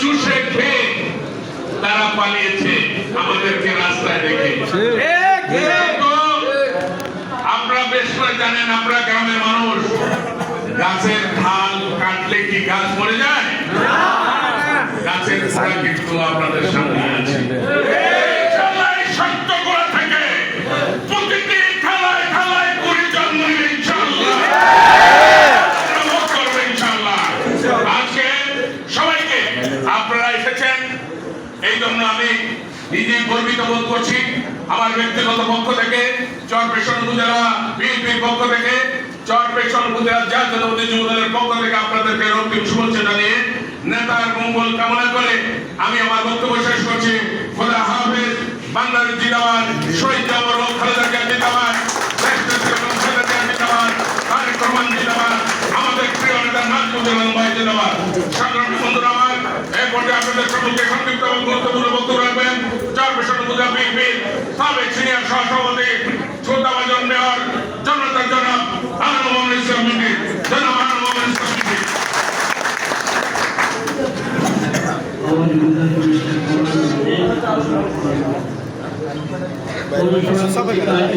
চুষে খেয়ে তারা পালিয়েছে। আমাদেরকে রাস্তায় রেখে। আপনারা বেশ করে জানেন, আমরা গ্রামের মানুষ। গাছের ঢাল কাটলে কি গাছ মরে যায়? গাছের ছাড়া কিন্তু আপনাদের সামনে আছে। আমরা আজকে আপনারা এসেছেন। এই জন্য আমি নিজে গর্বিত বোধ করছি। আমার ব্যক্তিগত পক্ষ থেকে চরপেশন উপজেলা বিএনপির পক্ষ থেকে চরপেশন উপজেলা জাতীয়তাবাদী যুবদলের পক্ষ থেকে আপনাদেরকে রক্তিম শুভেচ্ছা জানিয়ে নেতার মঙ্গল কামনা করে আমি আমার বক্তব্য শেষ করছি। খোদা হাফেজ, বাংলাদেশ জিন্দাবাদ, শহীদ জামর ও খালেদা জিয়া জিন্দাবাদ আমাদের প্রিয় নেতা নাজমুজ্জামান ভাই জিন্দাবাদ। সংগ্রামী বন্ধুরা পর্যায়ে আপনাদের সকলকে সংক্ষিপ্ত এবং গুরুত্বপূর্ণ বক্তব্য রাখবেন চার পেশন পূজা বিএনপি সাবেক সিনিয়র সহসভাপতি শ্রদ্ধাভাজন মেয়র জনতার জনাব মোহাম্মদ ইসলাম মিন্টি জনাব সবাই